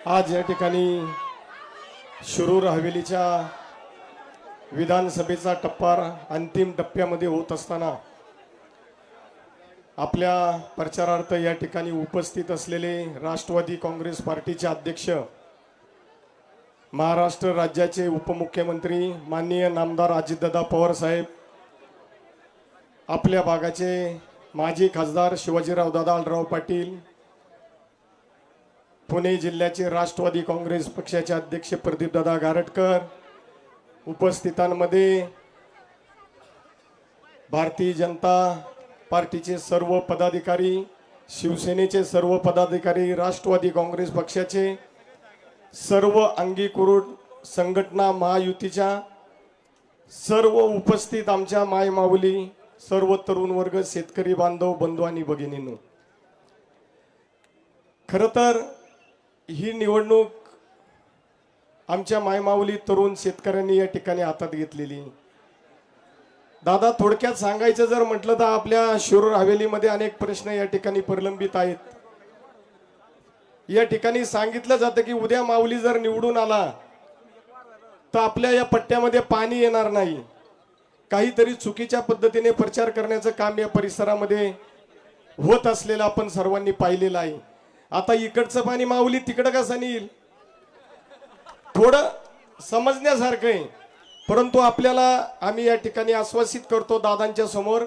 आज या ठिकाणी शिरूर हवेलीच्या विधानसभेचा टप्पा अंतिम टप्प्यामध्ये होत असताना आपल्या प्रचारार्थ या ठिकाणी उपस्थित असलेले राष्ट्रवादी काँग्रेस पार्टीचे अध्यक्ष महाराष्ट्र राज्याचे उपमुख्यमंत्री माननीय नामदार अजितदादा पवार साहेब आपल्या भागाचे माजी खासदार शिवाजीराव दादालराव पाटील पुणे जिल्ह्याचे राष्ट्रवादी काँग्रेस पक्षाचे अध्यक्ष प्रदीपदादा गारटकर उपस्थितांमध्ये भारतीय जनता पार्टीचे सर्व पदाधिकारी शिवसेनेचे सर्व पदाधिकारी राष्ट्रवादी काँग्रेस पक्षाचे सर्व अंगीकृत संघटना महायुतीच्या सर्व उपस्थित आमच्या मायमाऊली सर्व तरुण वर्ग शेतकरी बांधव बंधू आणि भगिनींनो. खरं तर ही निवडणूक आमच्या मायमाऊली तरुण शेतकऱ्यांनी या ठिकाणी हातात घेतलेली. दादा थोडक्यात सांगायचं जर म्हटलं तर आपल्या शिरूर हवेलीमध्ये अनेक प्रश्न या ठिकाणी प्रलंबित आहेत. या ठिकाणी सांगितलं जातं की उद्या माऊली जर निवडून आला तर आपल्या या पट्ट्यामध्ये पाणी येणार नाही. काहीतरी चुकीच्या पद्धतीने प्रचार करण्याचं काम या परिसरामध्ये होत असलेलं आपण सर्वांनी पाहिलेलं आहे. आता इकडचं पाणी माऊली तिकडं कसं नेईल? थोडं समजण्यासारखं आहे. परंतु आपल्याला आम्ही या ठिकाणी आश्वासित करतो दादांच्या समोर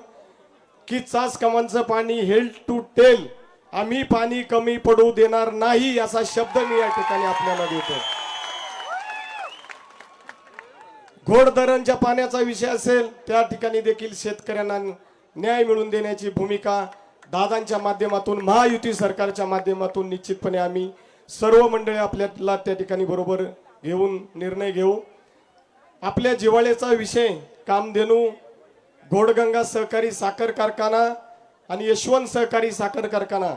की चास कमांचं पाणी हेल्ड टू टेल आम्ही पाणी कमी पडू देणार नाही असा शब्द मी या ठिकाणी आपल्याला देतो. घोडदरांच्या पाण्याचा विषय असेल त्या ठिकाणी देखील शेतकऱ्यांना न्याय मिळवून देण्याची भूमिका दादांच्या माध्यमातून महायुती सरकारच्या माध्यमातून निश्चितपणे आम्ही सर्व मंडळी आपल्याला त्या ठिकाणी बरोबर घेऊन निर्णय घेऊ. आपल्या जिवाळ्याचा विषय कामधेनू घोडगंगा सहकारी साखर कारखाना आणि यशवंत सहकारी साखर कारखाना.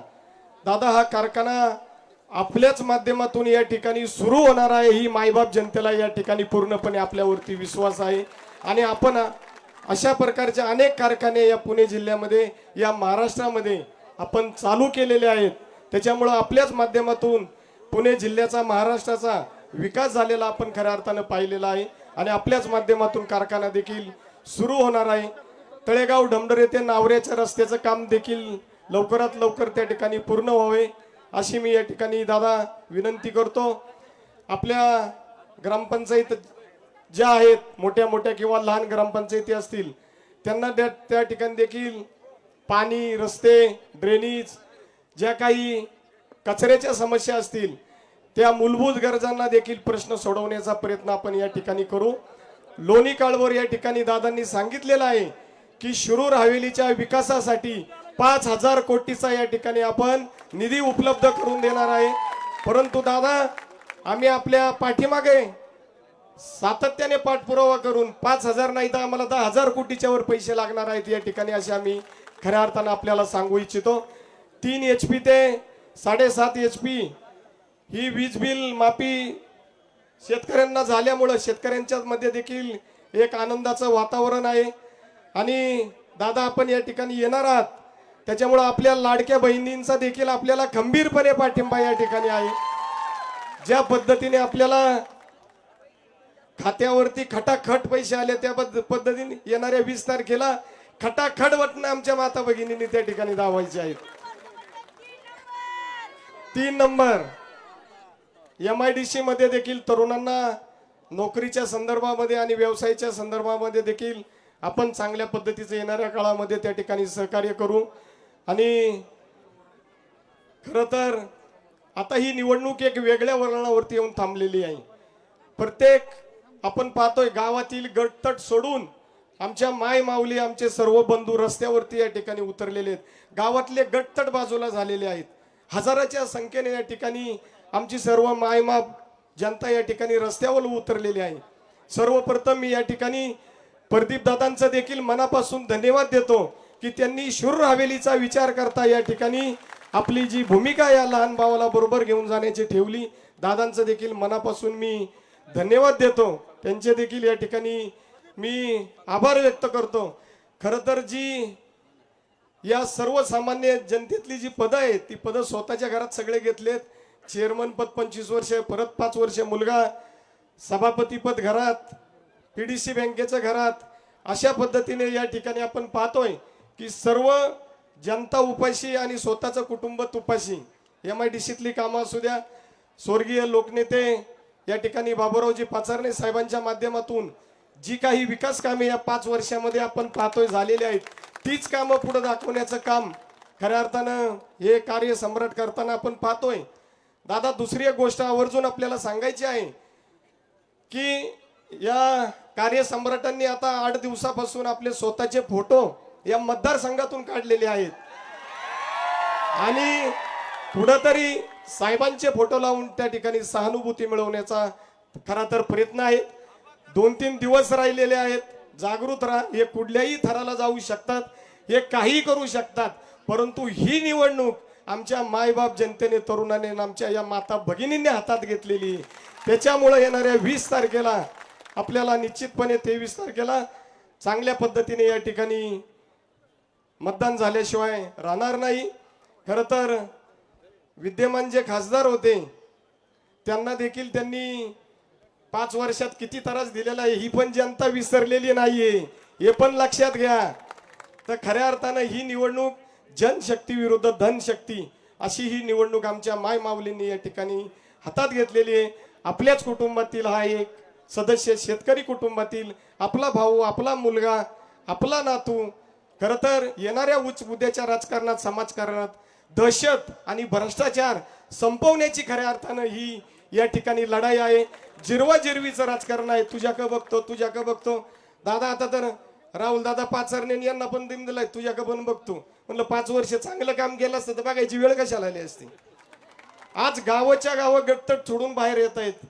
दादा हा कारखाना आपल्याच माध्यमातून या ठिकाणी सुरू होणार आहे ही मायबाप जनतेला या ठिकाणी पूर्णपणे आपल्यावरती विश्वास आहे. आणि आपण अशा प्रकारचे अनेक कारखाने या पुणे जिल्ह्यामध्ये या महाराष्ट्रामध्ये आपण चालू केलेले आहेत. त्याच्यामुळं आपल्याच माध्यमातून पुणे जिल्ह्याचा महाराष्ट्राचा विकास झालेला आपण खऱ्या अर्थानं पाहिलेला आहे आणि आपल्याच माध्यमातून कारखाना देखील सुरू होणार आहे. तळेगाव ढमडर येथे नावऱ्याच्या रस्त्याचं काम देखील लवकरात लवकर त्या ठिकाणी पूर्ण व्हावे अशी मी या ठिकाणी दादा विनंती करतो. आपल्या ग्रामपंचायत ज्या आहेत मोठ्या मोठ्या किंवा लहान ग्रामपंचायती असतील त्यांना त्या त्या ठिकाणी देखील पाणी रस्ते ड्रेनेज ज्या काही कचऱ्याच्या समस्या असतील त्या मूलभूत गरजांना देखील प्रश्न सोडवण्याचा प्रयत्न आपण या ठिकाणी करू. लोणी काळवर या ठिकाणी दादांनी सांगितलेलं आहे की शिरूर हवेलीच्या विकासासाठी पाच हजार कोटीचा या ठिकाणी आपण निधी उपलब्ध करून देणार आहे. परंतु दादा आम्ही आपल्या पाठीमागे सातत्याने पाठपुरावा करून पाच हजार नाही तर आम्हाला दहा हजार कोटीच्या वर पैसे लागणार आहेत या ठिकाणी असे आम्ही खऱ्या अर्थानं आपल्याला सांगू इच्छितो. तीन एच पी ते साडेसात एच पी ही वीज बिल माफी शेतकऱ्यांना झाल्यामुळं शेतकऱ्यांच्या मध्ये देखील एक आनंदाचं वातावरण आहे. आणि दादा आपण या ठिकाणी येणार आहात. त्याच्यामुळं आपल्या लाडक्या बहिणींचा देखील आपल्याला खंबीरपणे पाठिंबा या ठिकाणी आहे. ज्या पद्धतीने आपल्याला खात्यावरती खटाखट पैसे आले त्या पद्ध- पद्धतीने. येणाऱ्या वीस तारखेला खटाखट वटणं आमच्या माता भगिनींनी त्या ठिकाणी दावायचे आहेत. तीन number. M I D C मध्ये देखील तरुणांना नोकरीच्या संदर्भामध्ये आणि व्यवसायाच्या संदर्भामध्ये देखील आपण चांगल्या पद्धतीचं येणाऱ्या काळामध्ये त्या ठिकाणी सहकार्य करू. आणि खरं तर आता ही निवडणूक एक वेगळ्या वळणावरती येऊन थांबलेली आहे. प्रत्येक आपण पाहतोय गावातील गटतट सोडून आमच्या माय माऊली आमचे सर्व बंधू रस्त्यावरती या ठिकाणी उतरलेले आहेत. गावातले गटतट बाजूला झालेले आहेत. हजाराच्या संख्येने या ठिकाणी आमची सर्व मायमाप जनता या ठिकाणी रस्त्यावर उतरलेली आहे. सर्वप्रथम मी या ठिकाणी प्रदीपदादांचं देखील मनापासून धन्यवाद देतो की त्यांनी शूर हवेलीचा विचार करता या ठिकाणी आपली जी भूमिका या लहान भावाला बरोबर घेऊन जाण्याची ठेवली. दादांचं देखील मनापासून मी धन्यवाद देतो. त्यांचे देखील या ठिकाणी मी आभार व्यक्त करतो. खरं तर जी या सर्वसामान्य जनतेतली जी पदं आहेत ती पदं स्वतःच्या घरात सगळे घेतलेत. चेअरमन पद पंचवीस वर्ष परत पाच वर्ष मुलगा सभापतीपद घरात पीडीसी बँकेचं घरात. अशा पद्धतीने या ठिकाणी आपण पाहतोय की सर्व जनता उपाशी आणि स्वतःचं कुटुंब तुपाशी. एम आय डी सीतली कामं असू द्या स्वर्गीय लोकनेते या ठिकाणी बाबूरावजी पाचारणे साहेबांच्या माध्यमातून जी काही विकास कामे या पाच वर्षामध्ये आपण पाहतोय झालेली आहेत तीच कामं पुढे दाखवण्याचं काम खऱ्या अर्थानं हे कार्य सम्राट करताना आपण पाहतोय. दादा दुसरी एक गोष्ट आवर्जून आपल्याला सांगायची आहे की या कार्यसम्राटांनी आता आठ दिवसापासून आपले स्वतःचे फोटो या मतदारसंघातून काढलेले आहेत. आणि पुढं तरी साहेबांचे फोटो लावून त्या ठिकाणी सहानुभूती मिळवण्याचा खरा तर प्रयत्न आहे. दोन तीन दिवस राहिलेले आहेत. जागृत राहा. हे कुठल्याही थराला जाऊ शकतात. हे काही करू शकतात. परंतु ही निवडणूक आमच्या मायबाप जनतेने तरुणाने आमच्या या माता भगिनींनी हातात घेतलेली त्याच्यामुळे येणाऱ्या वीस तारखेला आपल्याला निश्चितपणे तेवीस तारखेला चांगल्या पद्धतीने या ठिकाणी मतदान झाल्याशिवाय राहणार नाही. खरं तर विद्यमान जे खासदार होते त्यांना देखील त्यांनी पाच वर्षात किती त्रास दिलेला आहे ही पण जनता विसरलेली नाहीये. हे पण लक्षात घ्या. तर खऱ्या अर्थानं ही निवडणूक जनशक्ती विरुद्ध धनशक्ती अशी ही निवडणूक आमच्या माय माऊलींनी या ठिकाणी हातात घेतलेली आहे. आपल्याच कुटुंबातील हा एक सदस्य शेतकरी कुटुंबातील आपला भाऊ आपला मुलगा आपला नातू खरं तर येणाऱ्या उच्च उद्याच्या राजकारणात समाजकारणात दहशत आणि भ्रष्टाचार संपवण्याची खऱ्या अर्थानं ही या ठिकाणी लढाई आहे. जिरवा जिरवीचं राजकारण आहे. तुझ्याकडे बघतो तुझ्याकडे बघतो. दादा आता तर राहुल दादा पाचरणे यांना पण दिन दिलाय. तुझ्याकडे पण बघतो. म्हणलं पाच वर्ष चांगलं काम केलं असतं तर बघायची वेळ कशाला आली असती? आज गावाच्या गावं गट्टट सोडून बाहेर येत आहेत.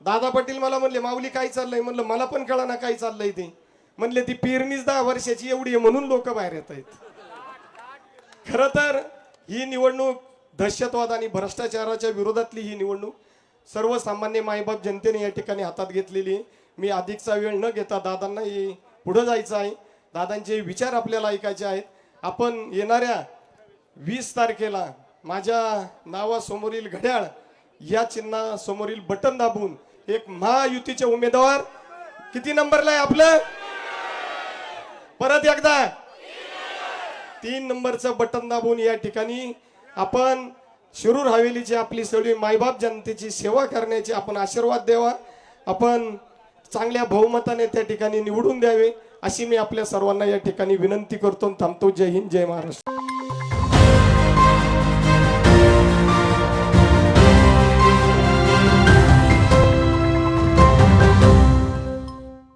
दादा पाटील मला म्हणले माऊली काय चाललंय? म्हणलं मला पण कळा ना काय चाललंय ते. म्हणले ती पेरणीच दहा वर्षाची एवढी आहे म्हणून लोक बाहेर येत आहेत. खर तर ही निवडणूक दहशतवाद आणि भ्रष्टाचाराच्या विरोधातली ही निवडणूक सर्वसामान्य मायबाप जनतेने या ठिकाणी हातात घेतलेली. मी अधिकचा वेळ न घेता दादांना पुढं जायचं आहे. दादांचे विचार आपल्याला ऐकायचे आहेत. आपण येणाऱ्या वीस तारखेला माझ्या नावासमोरील घड्याळ या चिन्हासमोरील बटन दाबून एक महायुतीचे उमेदवार किती नंबरला आहे आपलं? परत एकदा. तीन नंबरचं बटन दाबून या ठिकाणी आपण शिरूर हवेलीची आपली सगळी मायबाप जनतेची सेवा करण्याची आपण आशीर्वाद द्यावा. आपण चांगल्या बहुमताने त्या ठिकाणी निवडून द्यावे अशी मी आपल्या सर्वांना या ठिकाणी विनंती करतो थांबतो. जय हिंद जय महाराष्ट्र.